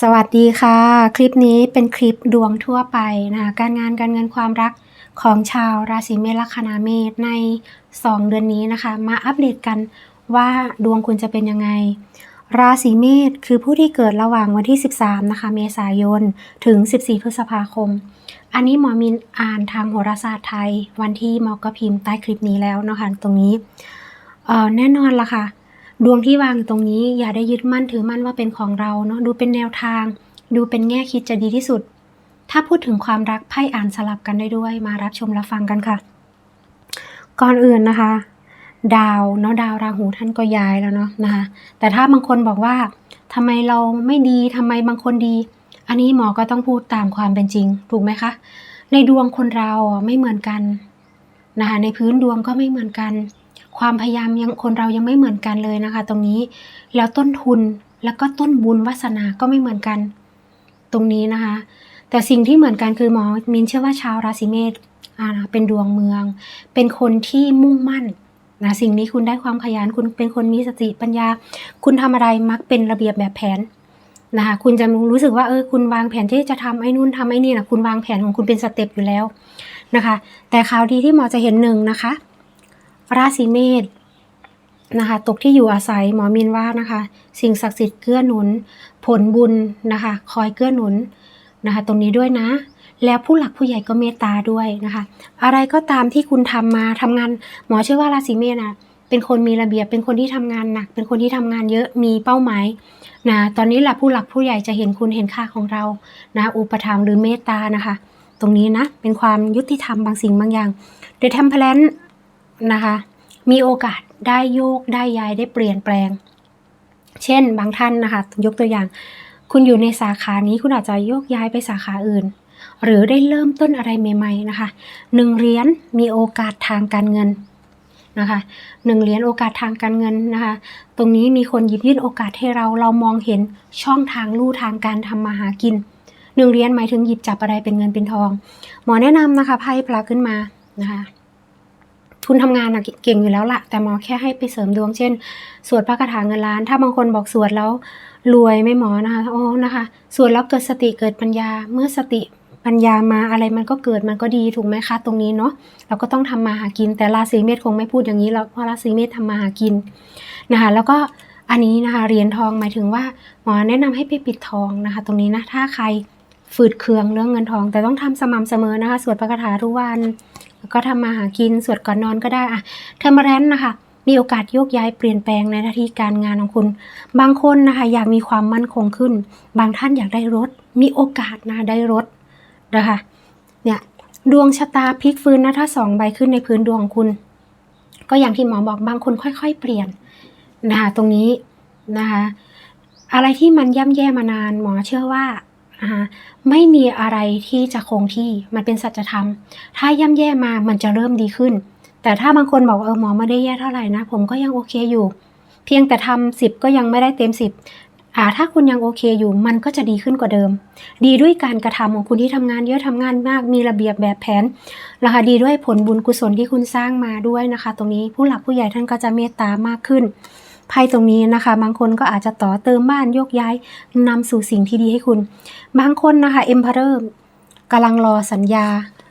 สวัสดีค่ะ คลิปนี้เป็นคลิปดวงทั่วไปนะคะการงานการเงินความรักของชาวราศีเมษลัคนาเมษใน 2 เดือนนี้นะคะ มาอัปเดตกันว่าดวงคุณจะเป็นยังไง ราศีเมษคือผู้ที่เกิดระหว่างวันที่ 13 นะคะ เมษายน ถึง 14 พฤษภาคม อันนี้หมอมินอ่านทางโหราศาสตร์ไทย วันที่หมอก็พิมพ์ใต้คลิปนี้แล้วนะคะตรงนี้แน่นอนละค่ะ ดวงที่วางอยู่ตรงนี้อย่าได้ยึดมั่นถือมั่นว่าเป็นของเราเนาะดูเป็นแนวทาง ดูเป็นแง่คิดจะดีที่สุด ถ้าพูดถึงความรักไพ่อ่านสลับกันได้ด้วยมารับชมรับฟังกันค่ะ ก่อนอื่นนะคะ ดาวเนาะดาวราหูท่านก็ย้ายแล้วเนาะนะคะ แต่ถ้าบางคนบอกว่าทำไมเราไม่ดีทำไมบางคนดี อันนี้หมอก็ต้องพูดตามความเป็นจริงถูกไหมคะ ในดวงคนเราไม่เหมือนกันนะคะในพื้นดวงก็ไม่เหมือนกัน ความพยายามยังคนเรายังไม่เหมือนกันเลยนะคะ ตรงนี้แล้วต้นทุนแล้วก็ต้นบุญวาสนาก็ไม่เหมือนกัน ตรงนี้นะคะ แต่สิ่งที่เหมือนกันคือหมอมินเชื่อว่าชาวราศีเมษเป็นดวงเมือง เป็นคนที่มุ่งมั่นนะสิ่งนี้คุณได้ความขยันคุณเป็นคนมีสติปัญญา คุณทำอะไรมักเป็นระเบียบแบบแผนนะคะคุณจะรู้สึกว่าเออคุณวางแผนที่จะทำไอ้นู่นทำไอ้นี่นะคุณวางแผนของคุณเป็นสเต็ปอยู่แล้วนะคะ แต่ข่าวดีที่หมอจะเห็นหนึ่งนะคะ ราศีเมษนะคะตกที่อยู่อาศัยหมอมินว่านะคะ สิ่งศักดิ์สิทธิ์เกื้อหนุน ผลบุญนะคะ คอยเกื้อหนุนนะคะ ตรงนี้ด้วยนะ แล้วผู้หลักผู้ใหญ่ก็เมตตาด้วยนะคะ อะไรก็ตามที่คุณทำมาทำงาน หมอเชื่อว่าราศีเมษนะเป็นคนมีระเบียบเป็นคนที่ทำงานหนัก เป็นคนที่ทำงานเยอะมีเป้าหมายนะตอนนี้แหละผู้หลักผู้ใหญ่จะเห็นคุณเห็นค่าของเรานะอุปถัมภ์หรือเมตตานะคะ ตรงนี้นะเป็นความยุติธรรมบางสิ่งบางอย่างเดท e มเพลน นะคะ มีโอกาสได้โยกได้ย้ายได้เปลี่ยนแปลง เช่นบางท่านนะคะ ยกตัวอย่าง คุณอยู่ในสาขานี้คุณอาจจะโยกย้ายไปสาขาอื่น หรือได้เริ่มต้นอะไรใหม่ๆนะคะหนึ่งเหรียญมีโอกาสทางการเงินนะคะหนึ่งเหรียญโอกาสทางการเงินนะคะ ตรงนี้มีคนหยิบยื่นโอกาสให้เราเรามองเห็นช่องทางลู่ทางการทำมาหากินหนึ่งเหรียญหมายถึงหยิบจับอะไรเป็นเงินเป็นทอง หมอแนะนำนะคะไพ่พลาขึ้นมานะคะ คุณทำงานนะเก่งอยู่แล้วละแต่หมอแค่ให้ไปเสริมดวงเช่น สวดพระคาถาเงินล้าน ถ้าบางคนบอกสวดแล้วรวยไม่หมอนะคะโอ้นะคะ สวดแล้วเกิดสติเกิดปัญญา เมื่อสติปัญญามาอะไรมันก็เกิดมันก็ดีถูกไหมคะ ตรงนี้เนาะเราก็ต้องทำมาหากิน แต่ราศีเมษคงไม่พูดอย่างนี้แล้วเพราะราศีเมษทำมาหากินนะคะแล้วก็อันนี้นะคะเหรียญทองหมายถึงว่าหมอแนะนำให้ไปปิดทองนะคะ ตรงนี้นะถ้าใครฝืดเคืองเรื่องเงินทอง แต่ต้องทำสม่ำเสมอนะคะ สวดพระคาถาทุกวัน แล้วก็ทำมาหากินสวดก่อนนอนก็ได้อะเทอมาแรนนะคะมีโอกาสโยกย้ายเปลี่ยนแปลงในหน้าที่การงานของคุณ บางคนนะคะอยากมีความมั่นคงขึ้น บางท่านอยากได้รถ มีโอกาสนะได้รถนะคะเนี่ยดวงชะตาพลิกฟื้นนะถ้าสองใบขึ้นในพื้นดวงของคุณ ก็อย่างที่หมอบอกบางคนค่อย ๆ เปลี่ยนนะคะตรงนี้นะคะอะไรที่มันย่ำแย่มานานหมอเชื่อว่า นะคะไม่มีอะไรที่จะคงที่มันเป็นสัจธรรม ถ้าย่ำแย่มามันจะเริ่มดีขึ้น แต่ถ้าบางคนบอกเออหมอไม่ได้แย่เท่าไหร่นะ ผมก็ยังโอเคอยู่ เพียงแต่ทำสิบก็ยังไม่ได้เต็มสิบอ่าถ้าคุณยังโอเคอยู่มันก็จะดีขึ้นกว่าเดิม ดีด้วยการกระทำของคุณที่ทำงานเยอะทำงานมากมีระเบียบแบบแผนราคาดีด้วยผลบุญกุศลที่คุณสร้างมาด้วยนะคะ ตรงนี้ผู้หลักผู้ใหญ่ท่านก็จะเมตตามากขึ้น ไพ่ตรงนี้นะคะ บางคนก็อาจจะต่อเติมบ้านโยกย้ายนำสู่สิ่งที่ดีให้คุณ บางคนนะคะเอ็มพาร์กำลังรอสัญญา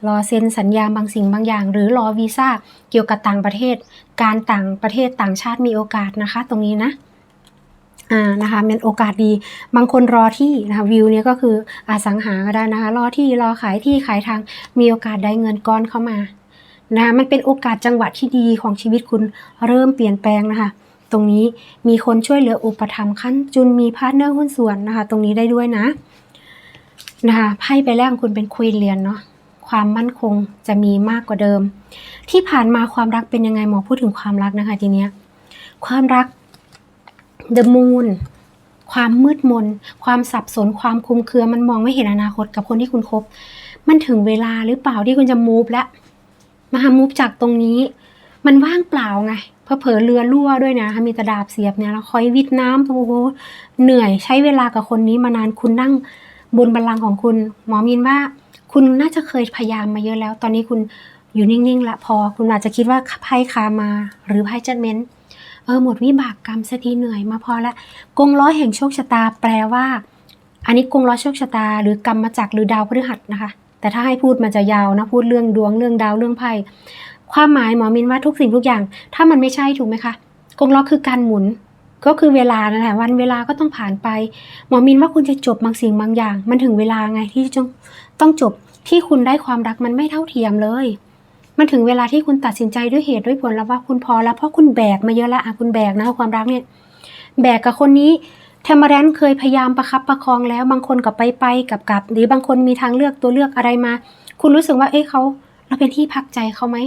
รอเซ็นสัญญาบางสิ่งบางอย่าง หรือรอวีซ่าเกี่ยวกับต่างประเทศ การต่างประเทศต่างชาติมีโอกาสนะคะ ตรงนี้นะอ่านะคะเป็นโอกาสดีบางคนรอที่นะคะวิวเนี้ยก็คืออสังหาก็ได้นะคะ รอที่รอขายที่ขายทางมีโอกาสได้เงินก้อนเข้ามานะคะมันเป็นโอกาสจังหวะที่ดีของชีวิตคุณเริ่มเปลี่ยนแปลงนะคะ ตรงนี้มีคนช่วยเหลืออุปถัมภ์ขั้นจุนมีพาร์ทเนอร์หุ้นส่วนนะคะ ตรงนี้ได้ด้วยนะนะคะไพ่ไปแรกของคุณเป็นควีนเรียนเนาะความมั่นคงจะมีมากกว่าเดิม ที่ผ่านมาความรักเป็นยังไงหมอพูดถึงความรักนะคะทีเนี้ยความรัก The Moon ความมืดมน ความสับสน ความคุมเครือ มันมองไม่เห็นอนาคตกับคนที่คุณคบ มันถึงเวลาหรือเปล่าที่คุณจะมูฟแล้วมามูฟจากตรงนี้ มันว่างเปล่าไง เพอเผลอเรือรั่วด้วยนะมีตะดาบเสียบเนี่ยแล้วคอยวิดน้ำโอ้โหเหนื่อยใช้เวลากับคนนี้มานานคุณนั่งบนบัลลังก์ของคุณ หมอมินว่าคุณน่าจะเคยพยายามมาเยอะแล้ว ตอนนี้คุณอยู่นิ่งๆละพอ คุณอาจจะคิดว่าไพ่คามา หรือไพ่จัดเมนต์เออหมดวิบากกรรมสักทีเหนื่อยมาพอละกงล้อแห่งโชคชะตาแปลว่า อันนี้กงล้อโชคชะตา หรือกรรมมาจากหรือดาวพฤหัสนะคะ แต่ถ้าให้พูดมันจะยาวนะพูดเรื่องดวงเรื่องดาวเรื่องไพ่ ความหมายหมอมินว่าทุกสิ่งทุกอย่าง ถ้ามันไม่ใช่ถูกไหมคะกงล้อคือการหมุน ก็คือเวลานั่นแหละวันเวลาก็ต้องผ่านไป หมอมินว่าคุณจะจบบางสิ่งบางอย่าง มันถึงเวลาไงที่จะต้องจบที่คุณได้ความรักมันไม่เท่าเทียมเลย มันถึงเวลาที่คุณตัดสินใจด้วยเหตุด้วยผลแล้วว่าคุณพอแล้วเพราะคุณแบกมาเยอะแล้วอะคุณแบกนะความรักเนี่ยแบกกับคนนี้เทมเรนเคยพยายามประคับประคองแล้วบางคนก็ไปไปกับกับหรือบางคนมีทางเลือกตัวเลือกอะไรมา คุณรู้สึกว่าเอ้เขา เราเป็นที่พักใจเขาไหม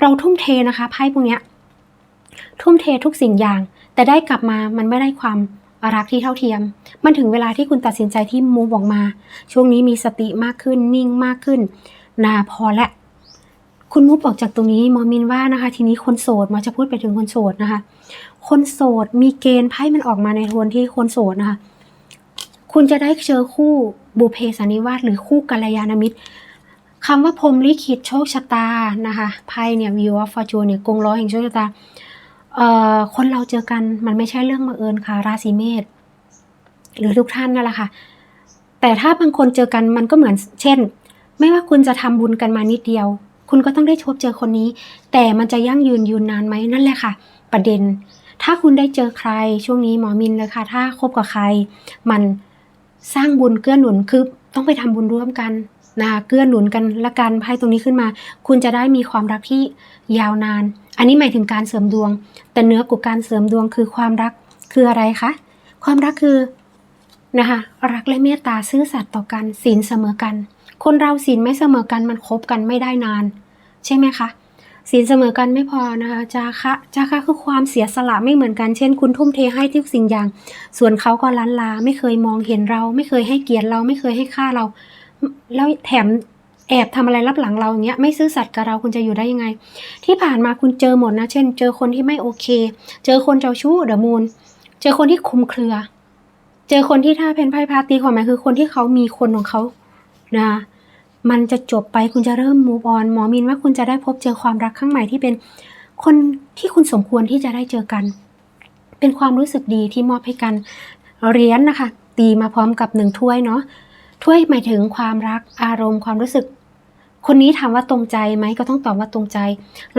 เราทุ่มเทนะคะไพ่พวกเนี้ยทุ่มเททุกสิ่งอย่าง แต่ได้กลับมามันไม่ได้ความรักที่เท่าเทียม มันถึงเวลาที่คุณตัดสินใจที่มูฟออกมา ช่วงนี้มีสติมากขึ้นนิ่งมากขึ้น นาพอและ คุณมูฟออกจากตรงนี้มอมินว่านะคะ ทีนี้คนโสดมาจะพูดไปถึงคนโสดนะคะ คนโสดมีเกณฑ์ไพ่มันออกมาในโทนที่คนโสดนะคะ คุณจะได้เจอคู่บุเพสันนิวาสหรือคู่กัลยาณมิตร คำว่าพรมลิขิตโชคชะตานะคะไพ่เนี่ยวิวอฟฟอร์จูเนี่ยกงล้อแห่งโชคชะตาเอ่อคนเราเจอกันมันไม่ใช่เรื่องบังเอิญค่ะ ราศีเมษหรือทุกท่านนั่นแหละค่ะ แต่ถ้าบางคนเจอกันมันก็เหมือน เช่น ไม่ว่าคุณจะทำบุญกันมานิดเดียว คุณก็ต้องได้พบเจอคนนี้ แต่มันจะยั่งยืนยืนนานไหมนั่นแหละค่ะ ประเด็น ถ้าคุณได้เจอใครช่วงนี้หมอมินเลยค่ะ ถ้าคบกับใคร มันสร้างบุญเกื้อหนุนคือต้องไปทำบุญร่วมกัน นะคะเกื้อหนุนกันละกันไพ่ตรงนี้ขึ้นมา คุณจะได้มีความรักที่ยาวนาน อันนี้หมายถึงการเสริมดวง แต่เนื้อกว่าการเสริมดวงคือความรักคืออะไรคะความรักคือนะคะรักและเมตตาซื่อสัตย์ต่อกันศีลเสมอกัน คนเราศีลไม่เสมอกันมันคบกันไม่ได้นาน ใช่ไหมคะศีลเสมอกันไม่พอนะคะจาคะจาคะคือความเสียสละไม่เหมือนกัน เช่น คุณทุ่มเทให้ทุกสิ่งอย่าง ส่วนเขาก็ล้านลา ไม่เคยมองเห็นเรา ไม่เคยให้เกียรติเรา ไม่เคยให้ค่าเรา แล้วแถมแอบทำอะไรรับหลังเราอย่างเงี้ยไม่ซื่อสัตย์กับเราคุณจะอยู่ได้ยังไง ที่ผ่านมาคุณเจอหมดนะ เช่น เจอคนที่ไม่โอเค เจอคนเจ้าชู้เดอะมูนเจอคนที่คุมเครือ เจอคนที่ถ้าเป็นไพ่พาตีความหมายคือคนที่เขามีคนของเขานะมันจะจบไปคุณจะเริ่ม move on หมอมินว่าคุณจะได้พบเจอความรักครั้งใหม่ที่เป็นคนที่คุณสมควรที่จะได้เจอกัน เป็นความรู้สึกดีที่มอบให้กันเหรียญนะคะ ตีมาพร้อมกับหนึ่งถ้วยเนาะ ถ้วยหมายถึงความรักอารมณ์ความรู้สึก คนนี้ถามว่าตรงใจไหมก็ต้องตอบว่าตรงใจ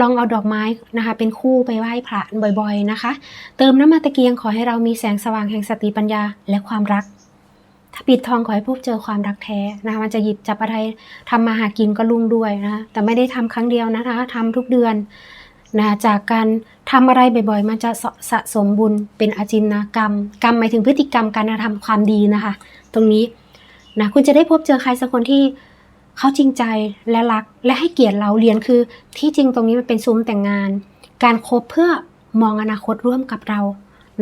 ลองเอาดอกไม้นะคะ เป็นคู่ไปไหว้พระบ่อยๆนะคะ เติมน้ำมันตะเกียงขอให้เรามีแสงสว่างแห่งสติปัญญาและความรัก ถ้าปิดทองขอให้พบเจอความรักแท้นะคะมันจะหยิบจับอะไรทำมาหากินก็รุ่งด้วยนะคะแต่ไม่ได้ทำครั้งเดียวนะคะทำทุกเดือนนะจากการทำอะไรบ่อยๆ มันจะสสะสมบุญเป็นอาจินกรรม กรรมหมายถึงพฤติกรรมการกระทำความดีนะคะ ตรงนี้ นะคุณจะได้พบเจอใครสักคนที่เขาจริงใจและรักและให้เกียรติเราเรียนคือ ที่จริงตรงนี้มันเป็นซุ้มแต่งงาน การคบเพื่อมองอนาคตร่วมกับเรา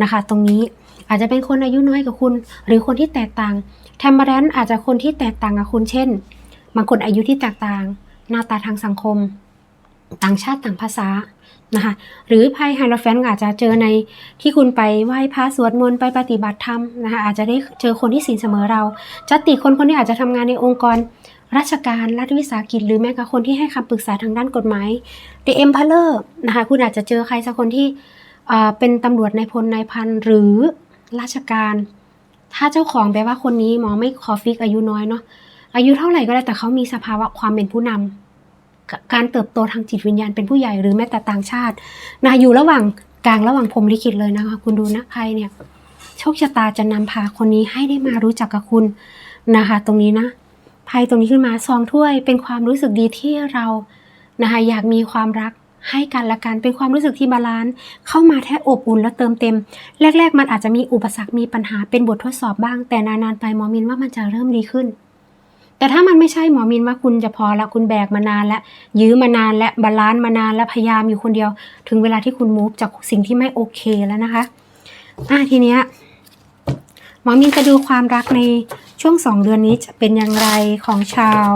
นะคะ ตรงนี้อาจจะเป็นคนอายุน้อยกว่าคุณ หรือคนที่แตกต่างแทมเบอร์แรนอาจจะคนที่แตกต่างกับคุณเช่นบางคนอายุที่แตกต่าง หน้าตาทางสังคม ต่างชาติต่างภาษา นะคะหรือไพ่ไฮโรแฟนอาจจะเจอในที่คุณไปไหว้พระสวดมนต์ไปปฏิบัติธรรมนะคะอาจจะได้เจอคนที่ศีลเสมอเราจะติคนคนนี้อาจจะทำงานในองค์กรราชการรัฐวิสาหกิจ หรือแม้กระทั่งคนที่ให้คำปรึกษาทางด้านกฎหมาย The Emperor นะคะคุณอาจจะเจอใครสักคนที่เป็นตำรวจในพลนายพันหรือราชการ ถ้าเจ้าของแปลว่าคนนี้หมอไม่ขอฟิกอายุน้อยเนาะอายุเท่าไหร่ก็ได้แต่เขามีสภาวะความเป็นผู้นำ การเติบโตทางจิตวิญญาณเป็นผู้ใหญ่หรือแม้แต่ต่างชาตินะอยู่ระหว่างกลางระหว่างพรมลิขิตเลยนะคะ คุณดูนะใครเนี่ยโชคชะตาจะนำพาคนนี้ให้ได้มารู้จักกับคุณนะคะ ตรงนี้นะไพ่ตรงนี้ขึ้นมาซองถ้วยเป็นความรู้สึกดีที่เรานะคะอยากมีความรักให้กันและกันเป็นความรู้สึกที่บาลานซ์เข้ามาแท้อบอุ่นและเติมเต็ม แรก ๆ มันอาจจะมีอุปสรรคมีปัญหาเป็นบททดสอบบ้าง แต่นานๆไปมอมินว่ามันจะเริ่มดีขึ้น แต่ถ้ามันไม่ใช่หมอมินว่าคุณจะพอละคุณแบกมานานและยื้อมานานและบาลานซ์มานานและพยายามอยู่คนเดียว ถึงเวลาที่คุณมูฟจากสิ่งที่ไม่โอเคแล้วนะคะอะทีเนี้ยหมอมินจะดูความรักในช่วงสองเดือนนี้จะเป็นอย่างไรของชาว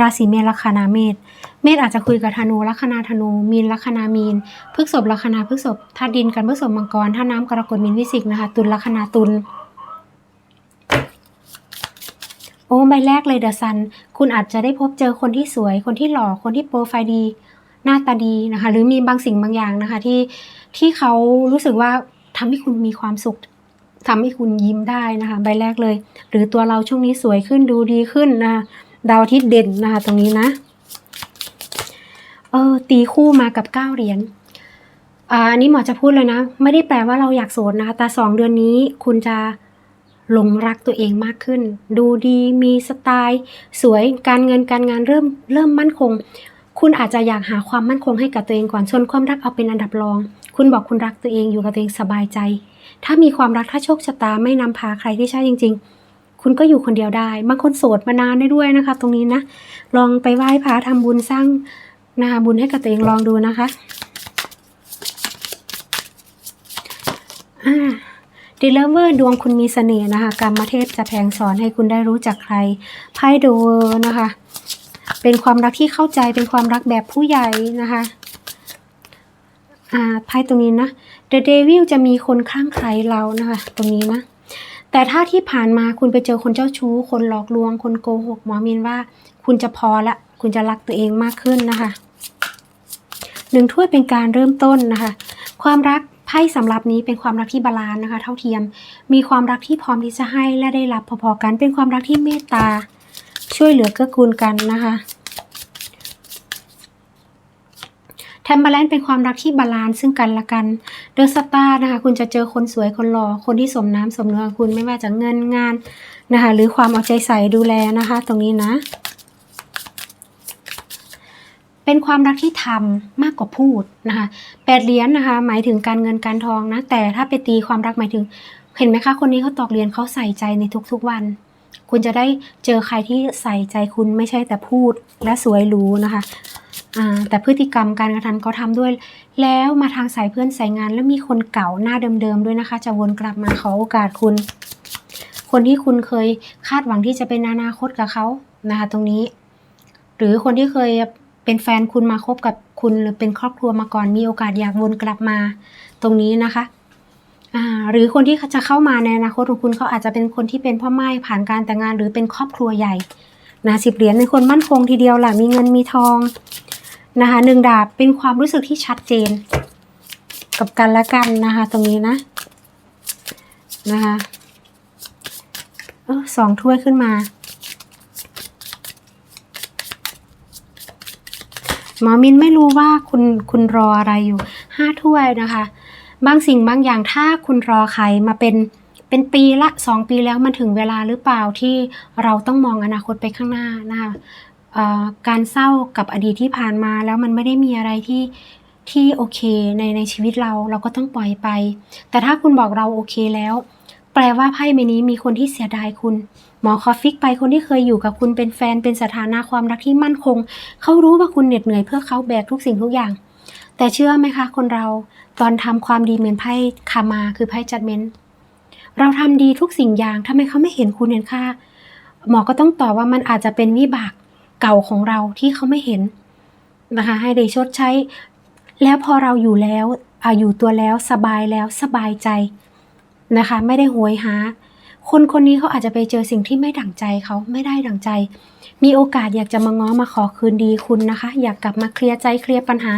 ราศีเมษลัคนาเมษเมษอาจจะคุยกับธนูลัคนาธนู มีนลัคนามีนพฤกษบลัคนาพฤกษบธาตุดินกันพฤกษบมังกรธาตุน้ำกรกฎมีนวิสิกนะคะ ตุลลัคนาตุล โอ้ใบแรกเลยเดอะซัน คุณอาจจะได้พบเจอคนที่สวย คนที่หล่อ คนที่โปรไฟล์ดี หน้าตาดีนะคะ หรือมีบางสิ่งบางอย่างนะคะ ที่ที่เขารู้สึกว่าทำให้คุณมีความสุขทำให้คุณยิ้มได้นะคะ ใบแรกเลย หรือตัวเราช่วงนี้สวยขึ้นดูดีขึ้นนะดาวอาทิตย์เด่นนะคะ ตรงนี้นะ เออตีคู่มากับเก้าเหรียญอ่าอันนี้หมอจะพูดเลยนะ ไม่ได้แปลว่าเราอยากโสดนะคะแต่สองเดือนนี้คุณจะ หลงรักตัวเองมากขึ้น ดูดีมีสไตล์ สวยการเงินการงานเริ่มเริ่มมั่นคง คุณอาจจะอยากหาความมั่นคงให้กับตัวเองก่อนส่วนความรักเอาเป็นอันดับรอง คุณบอกคุณรักตัวเองอยู่กับตัวเองสบายใจ ถ้ามีความรักถ้าโชคชะตาไม่นำพาใครที่ใช่จริง ๆคุณก็อยู่คนเดียวได้ บางคนโสดมานานได้ด้วยนะคะ ตรงนี้นะ ลองไปไหว้พระทำบุญสร้างนาบุญให้กับตัวเองลองดูนะคะ อ่า ดีเลเวอร์ดวงคุณมีเสน่ห์นะคะกรรมเทพจะแผงสอนให้คุณได้รู้จักใครไพ่ดูนะคะ เป็นความรักที่เข้าใจเป็นความรักแบบผู้ใหญ่นะคะอ่าไพ่ตรงนี้นะ The Devil จะมีคนคลั่งไคล้เรานะคะ ตรงนี้นะแต่ถ้าที่ผ่านมาคุณไปเจอคนเจ้าชู้ คนหลอกลวง คนโกหกหมอมินว่า คุณจะพอละ คุณจะรักตัวเองมากขึ้นนะคะหนึ่งถ้วยเป็นการเริ่มต้นนะคะ ความรัก ไพ่สำหรับนี้เป็นความรักที่บาลานซ์นะคะ เท่าเทียม มีความรักที่พร้อมที่จะให้และได้รับพอๆกัน เป็นความรักที่เมตตา ช่วยเหลือเกื้อกูลกันนะคะแทมเบอร์แลนเป็นความรักที่บาลานซ์ซึ่งกันและกัน เดอะสตาร์นะคะ คุณจะเจอคนสวยคนหล่อ คนที่สมน้ำสมเนื้อคุณไม่ว่าจะเงินงานนะคะ หรือความเอาใจใส่ดูแลนะคะ ตรงนี้นะ เป็นความรักที่ทำมากกว่าพูดนะคะแปดเหรียญนะคะหมายถึงการเงินการทองนะ แต่ถ้าไปตีความรักหมายถึง เห็นไหมคะคนนี้เขาตอกเหรียญเขาใส่ใจในทุกๆวัน คุณจะได้เจอใครที่ใส่ใจคุณไม่ใช่แต่พูดและสวยหรูนะคะแต่พฤติกรรมการกระทำเขาทำด้วย แล้วมาทางสายเพื่อนสายงานแล้วมีคนเก่าหน้าเดิมๆด้วยนะคะ จะวนกลับมาขอโอกาสคุณ คนที่คุณเคยคาดหวังที่จะเป็นอนาคตกับเขานะคะ ตรงนี้ หรือคนที่เคย เป็นแฟนคุณมาคบกับคุณหรือเป็นครอบครัวมาก่อนมีโอกาสอยากวนกลับมาตรงนี้นะคะหรือคนที่จะเข้ามาในอนาคตของคุณเขาอาจจะเป็นคนที่เป็นพ่อไม้ผ่านการแต่งงาน หรือเป็นครอบครัวใหญ่นะสิบเหรียญเป็นคนมั่นคงทีเดียวแหละมีเงินมีทองนะคะหนึ่งดาบเป็นความรู้สึกที่ชัดเจน กับกันและกันนะคะตรงนี้นะนะคะออสองถ้วยขึ้นมา หมอมินไม่รู้ว่าคุณคุณรออะไรอยู่ห้าถ้วยนะคะ บางสิ่งบางอย่างถ้าคุณรอใครมาเป็นเป็นปีละสองปีแล้วมันถึงเวลาหรือเปล่าที่เราต้องมองอนาคตไปข้างหน้านะคะการเศร้ากับอดีตที่ผ่านมาแล้วมันไม่ได้มีอะไรที่ที่โอเคในในชีวิตเราเราก็ต้องปล่อยไป แต่ถ้าคุณบอกเราโอเคแล้ว แปลว่าไพ่ใบนี้มีคนที่เสียดายคุณ หมอคอฟิกไปคนที่เคยอยู่กับคุณเป็นแฟนเป็นสถานะความรักที่มั่นคง เขารู้ว่าคุณเหน็ดเหนื่อยเพื่อเขาแบกทุกสิ่งทุกอย่าง แต่เชื่อไหมคะ คนเราตอนทำความดีเหมือนไพ่คามาคือไพ่จัดเมนเราทำดีทุกสิ่งอย่างทำไมเขาไม่เห็นคุณเห็นค่าหมอก็ต้องตอบว่ามันอาจจะเป็นวิบากเก่าของเราที่เขาไม่เห็นนะคะ ให้ได้ชดใช้ แล้วพอเราอยู่แล้วออยู่ตัวแล้วสบายแล้วสบายใจนะคะ ไม่ได้โหยหา คนคนนี้เขาอาจจะไปเจอสิ่งที่ไม่ดั่งใจเขาไม่ได้ดั่งใจ มีโอกาสอยากจะมาง้อมาขอคืนดีคุณนะคะ อยากกลับมาเคลียร์ใจเคลียร์ปัญหา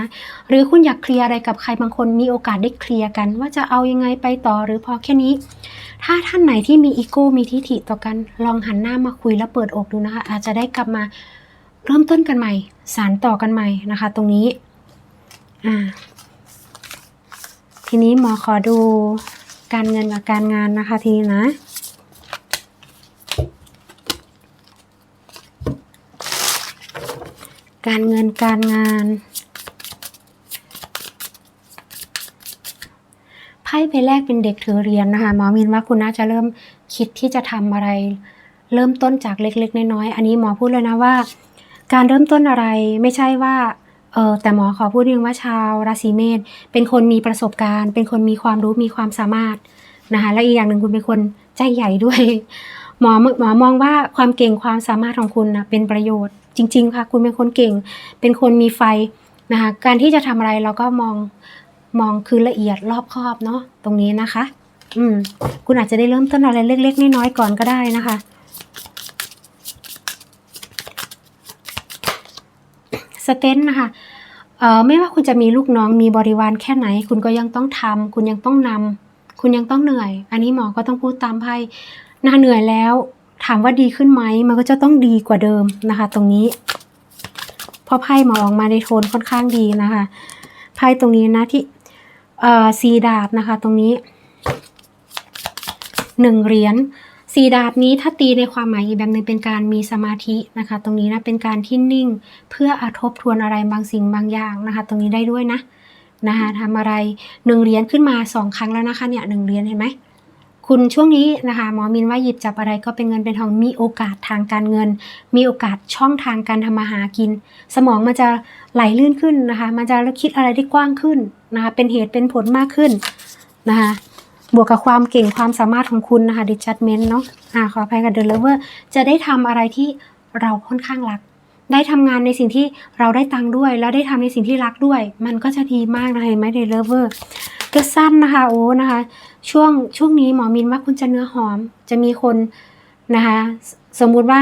หรือคุณอยากเคลียร์อะไรกับใครบางคนมีโอกาสได้เคลียร์กัน ว่าจะเอายังไงไปต่อหรือพอแค่นี้ ถ้าท่านไหนที่มีอีโก้มีทิฐิต่อกัน ลองหันหน้ามาคุยแล้วเปิดอกดูนะคะ อาจจะได้กลับมาเริ่มต้นกันใหม่ สารต่อกันใหม่นะคะ ตรงนี้อ่าทีนี้หมอขอดูการเงินกับการงานนะคะทีนี้นะ การเงินการงานไพ่ใบแรกเป็นเด็กถือเหรียนนะคะหมอมินว่าคุณน่าจะเริ่มคิดที่จะทำอะไร เริ่มต้นจากเล็ก ๆ น้อยๆอันนี้หมอพูดเลยนะว่า การเริ่มต้นอะไรไม่ใช่ว่าเออแต่หมอขอพูดเองว่าชาวราศีเมษเป็นคนมีประสบการณ์ เป็นคนมีความรู้มีความสามารถนะคะและอีกอย่างหนึ่งคุณเป็นคนใจใหญ่ด้วย หมอหมอมองว่าความเก่งความสามารถของคุณนะเป็นประโยชน์ จริง ๆ ค่ะ คุณเป็นคนเก่ง เป็นคนมีไฟนะคะ การที่จะทำอะไรเราก็มองมองคือละเอียดรอบคอบเนาะตรงนี้นะคะ อืม คุณอาจจะได้เริ่มต้นอะไรเล็ก ๆ น้อยๆก่อนก็ได้นะคะ สเตนนะคะเอ่อไม่ว่าคุณจะมีลูกน้องมีบริวารแค่ไหน คุณก็ยังต้องทำคุณยังต้องนำคุณยังต้องเหนื่อย อันนี้หมอก็ต้องพูดตามไพ่นาเหนื่อยแล้ว ถามว่าดีขึ้นไหมมันก็จะต้องดีกว่าเดิมนะคะ ตรงนี้เพราะไพ่หมอออกมาในโทนค่อนข้างดีนะคะไพ่ตรงนี้นะที่เอ่อสีดาบนะคะ ตรงนี้หนึ่งเหรียญสีดาบนี้ถ้าตีในความหมายอีกแบบหนึ่งเป็นการมีสมาธินะคะ ตรงนี้นะเป็นการที่นิ่งเพื่ออาทบทวนอะไรบางสิ่งบางอย่างนะคะ ตรงนี้ได้ด้วยนะนะคะทำอะไรหนึ่งเหรียญขึ้นมาสองครั้งแล้วนะคะเนี่ยหนึ่งเหรียญเห็นไหม คุณช่วงนี้นะคะหมอมินว่าหยิบจับอะไรก็เป็นเงินเป็นทองมีโอกาสทางการเงิน มีโอกาสช่องทางการทำมาหากิน สมองมันจะไหลลื่นขึ้นนะคะ มันจะคิดอะไรได้กว้างขึ้นนะคะเป็นเหตุเป็นผลมากขึ้นนะคะบวกกับความเก่งความสามารถของคุณนะคะ dischargement เนาะอ่าขออภัยกับ the lover จะได้ทำอะไรที่เราค่อนข้างรัก ได้ทำงานในสิ่งที่เราได้ตังค์ด้วย แล้วได้ทำในสิ่งที่รักด้วย มันก็จะดีมากนะเห็นไหม the lover ก็สั้นนะคะโอ้นะคะ ช่วงช่วงนี้หมอมินว่าคุณจะเนื้อหอม จะมีคนนะคะ สมมุติว่า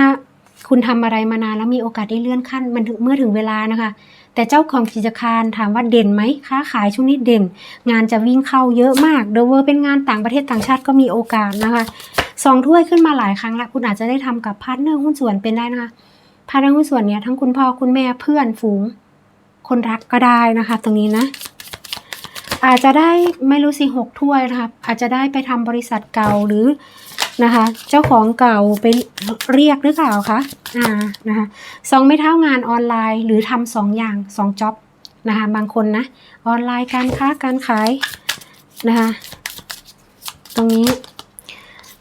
คุณทำอะไรมานานแล้วมีโอกาสได้เลื่อนขั้นมันถึงเมื่อถึงเวลานะคะ แต่เจ้าของกิจการถามว่าเด่นไหมค้าขายช่วงนี้เด่น งานจะวิ่งเข้าเยอะมากเดเวอร์เป็นงานต่างประเทศต่างชาติก็มีโอกาสนะคะสองถ้วยขึ้นมาหลายครั้งแล้วคุณอาจจะได้ทำกับพาร์ทเนอร์หุ้นส่วนเป็นได้นะคะพาร์ทเนอร์หุ้นส่วนเนี้ยทั้งคุณพ่อคุณแม่เพื่อนฝูง คนรักก็ได้นะคะ ตรงนี้นะ อาจจะได้ไม่รู้สิหกถ้วยนะคะอาจจะได้ไปทำบริษัทเก่าหรือนะคะ เจ้าของเก่าไปเรียกหรือเปล่าคะอ่านะคะสองไม่เท่างานออนไลน์หรือทำสองอย่างสองจ็อบนะคะบางคนนะออนไลน์การค้าการขายนะคะตรงนี้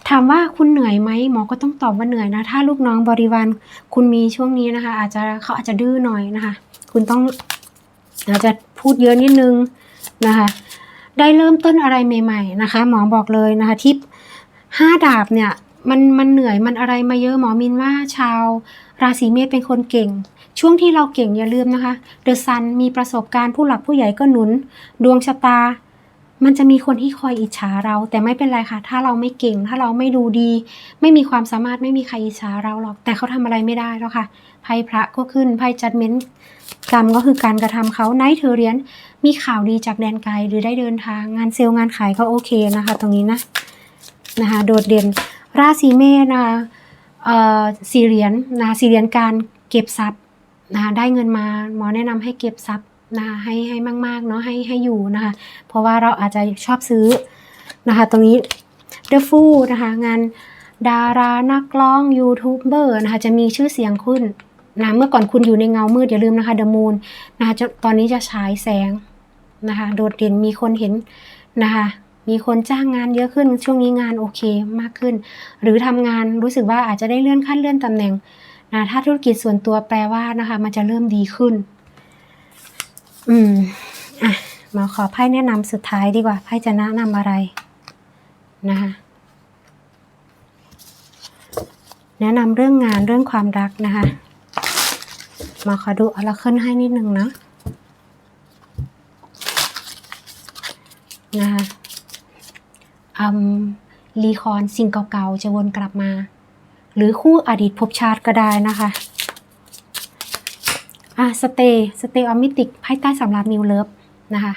ถามว่าคุณเหนื่อยไหมหมอก็ต้องตอบว่าเหนื่อยนะ ถ้าลูกน้องบริวารคุณมีช่วงนี้นะคะ อาจจะเขาอาจจะดื้อหน่อยนะคะ คุณต้องอาจจะพูดเยอะนิดนึง นะคะ ได้เริ่มต้นอะไรใหม่ๆนะคะ หมอบอกเลยนะคะที่ห้าดาบเนี่ยมันมันเหนื่อยมันอะไรมาเยอะหมอมินว่าชาว ราศีเมษเป็นคนเก่ง ช่วงที่เราเก่งอย่าลืมนะคะเดอะซันมีประสบการณ์ผู้หลักผู้ใหญ่ก็หนุน ดวงชะตา มันจะมีคนที่คอยอิจฉาเรา แต่ไม่เป็นไรค่ะ ถ้าเราไม่เก่ง ถ้าเราไม่ดูดี ไม่มีความสามารถไม่มีใครอิจฉาเราหรอก แต่เขาทำอะไรไม่ได้แล้วค่ะไพ่พระก็ขึ้นไพ่จัดเม้น กรรมก็คือการกระทำเขาไนท์เทอเรียนมีข่าวดีจากแดนไกลหรือได้เดินทางงานเซลล์งานขายก็โอเคนะคะ ตรงนี้นะนะคะโดดเด่นราศีเมษนะคะเอ่อสี่เหรียญนะคะสี่เหรียญการเก็บทรัพย์นะคะได้เงินมาหมอแนะนำให้เก็บทรัพย์นะคะให้ให้มากๆเนาะให้ให้อยู่นะคะเพราะว่าเราอาจจะชอบซื้อนะคะตรงนี้เดอะฟูนะคะงานดารานักร้องยูทูบเบอร์นะคะจะมีชื่อเสียงขึ้น นะเมื่อก่อนคุณอยู่ในเงามืดอย่าลืมนะคะเดอะมูนนะคะตอนนี้จะฉายแสงนะคะโดดเด่นมีคนเห็นนะคะมีคนจ้างงานเยอะขึ้นช่วงนี้งานโอเคมากขึ้น หรือทำงานรู้สึกว่าอาจจะได้เลื่อนขั้นเลื่อนตำแหน่งนะถ้าธุรกิจส่วนตัวแปลว่านะคะมันจะเริ่มดีขึ้น อืมอะมาขอไพ่แนะนำสุดท้ายดีกว่าไพ่จะแนะนำอะไรนะคะแนะนำเรื่องงานเรื่องความรักนะคะ มาขอดูออราเคิลให้นิดนึงนะนะคะอืมรีคอนสิ่งเก่าๆจะวนกลับมา หรือคู่อดีตภพชาติก็ได้นะคะอะสเตย์สเตย์ออมิติกไพ่ใต้สำหรับนิวเลิฟนะคะ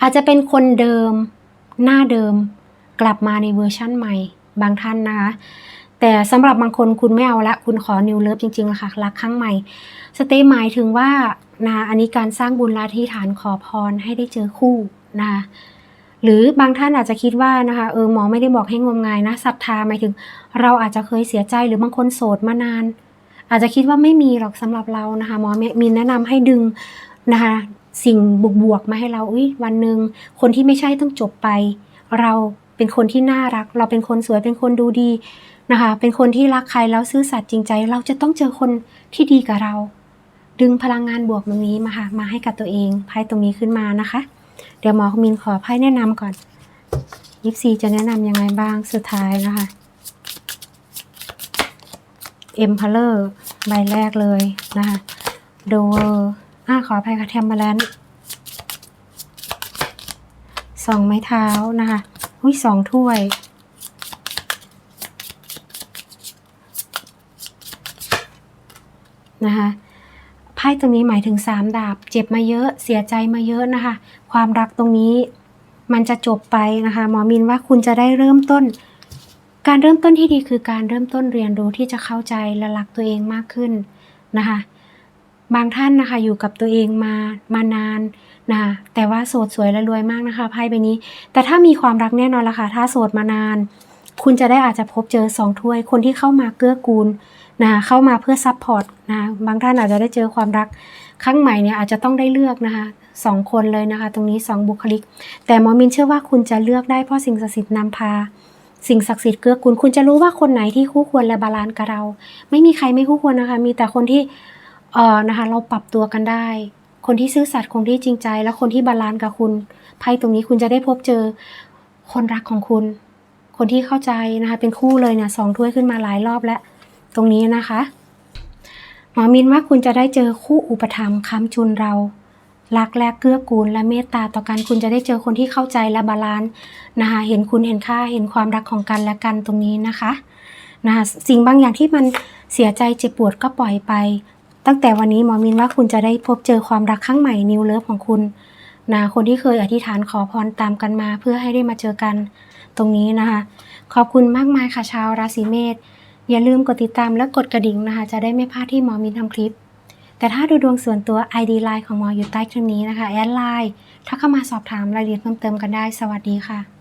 อาจจะเป็นคนเดิมหน้าเดิมกลับมาในเวอร์ชั่นใหม่บางท่านนะคะ แต่สำหรับบางคนคุณไม่เอาละ คุณขอนิวเลิฟจริงๆละค่ะ รักครั้งใหม่ สเตย์หมายถึงว่านะอันนี้การสร้างบุญลาธิฐานขอพรให้ได้เจอคู่นะคะหรือบางท่านอาจจะคิดว่านะคะเออหมอไม่ได้บอกให้งมงายนะศรัทธาหมายถึง เราอาจจะเคยเสียใจหรือบางคนโสดมานาน อาจจะคิดว่าไม่มีหรอกสำหรับเรานะคะหมอมีแนะนำให้ดึงนะคะสิ่งบวกๆมาให้เราอุ้ยวันหนึ่งคนที่ไม่ใช่ต้องจบไป เราเป็นคนที่น่ารัก เราเป็นคนสวยเป็นคนดูดี นะคะ เป็นคนที่รักใครแล้วซื่อสัตย์จริงใจ เราจะต้องเจอคนที่ดีกับเรา ดึงพลังงานบวกตรงนี้มาค่ะ มาให้กับตัวเองไพ่ตรงนี้ขึ้นมานะคะ เดี๋ยวหมอมินขอไพ่แนะนำก่อนยิปซีจะแนะนำยังไงบ้างสุดท้ายนะคะเอ็มพาเลอร์ใบแรกเลยนะคะโดอ่าขออภัยค่ะแทมเบลนสองไม้เท้านะคะ อุ้ยสองถ้วย นะคะไพ่ตรงนี้หมายถึงสามดาบ เจ็บมาเยอะเสียใจมาเยอะนะคะ ความรักตรงนี้มันจะจบไปนะคะ หมอมินว่าคุณจะได้เริ่มต้น การเริ่มต้นที่ดีคือการเริ่มต้นเรียนรู้ที่จะเข้าใจและรักตัวเองมากขึ้นนะคะ บางท่านนะคะอยู่กับตัวเองมามานานนะะแต่ว่าโสดสวยและรวยมากนะคะไพ่ใบนี้ แต่ถ้ามีความรักแน่นอนละค่ะถ้าโสดมานาน คุณจะได้อาจจะพบเจอสองถ้วย คนที่เข้ามาเกื้อกูล นะเข้ามาเพื่อซัพพอร์ตนะบางท่านอาจจะได้เจอความรักครั้งใหม่เนี่ยอาจจะต้องได้เลือกนะคะสองคนเลยนะคะ ตรงนี้สองบุคลิก แต่หมอมินเชื่อว่าคุณจะเลือกได้เพราะสิ่งศักดิ์สิทธิ์นำพา สิ่งศักดิ์สิทธิ์เกื้อกูลคุณจะรู้ว่าคนไหนที่คู่ควรและบาลานซ์กับเรา ไม่มีใครไม่คู่ควรนะคะ มีแต่คนที่เอ่อนะคะเราปรับตัวกันได้ คนที่ซื่อสัตย์คนที่จริงใจ และคนที่บาลานซ์กับคุณไพ่ตรงนี้คุณจะได้พบเจอคนรักของคุณ คนที่เข้าใจนะคะเป็นคู่เลยเนี่ยสองถ้วยขึ้นมาหลายรอบแล้ว ตรงนี้นะคะหมอมินว่าคุณจะได้เจอคู่อุปถัมภ์ค้ำจุนเรารักและเกื้อกูลและเมตตาต่อกันคุณจะได้เจอคนที่เข้าใจและบาลานซ์นะคะเห็นคุณเห็นค่าเห็นความรักของกันและกันตรงนี้นะคะนะคะสิ่งบางอย่างที่มันเสียใจเจ็บปวดก็ปล่อยไป ตั้งแต่วันนี้หมอมินว่าคุณจะได้พบเจอความรักครั้งใหม่นิวเลิฟของคุณนะคนที่เคยอธิษฐานขอพรตามกันมา เพื่อให้ได้มาเจอกันตรงนี้นะคะ ขอบคุณมากมายค่ะชาวราศีเมษ อย่าลืมกดติดตามและกดกระดิ่งนะคะ จะได้ไม่พลาดที่หมอมินทำคลิป แต่ถ้าดูดวงส่วนตัว ID Line ของหมออยู่ใต้คลิปนี้นะคะ แอดไลน์ถ้าเข้ามาสอบถามรายละเอียดเพิ่มเติมกันได้ สวัสดีค่ะ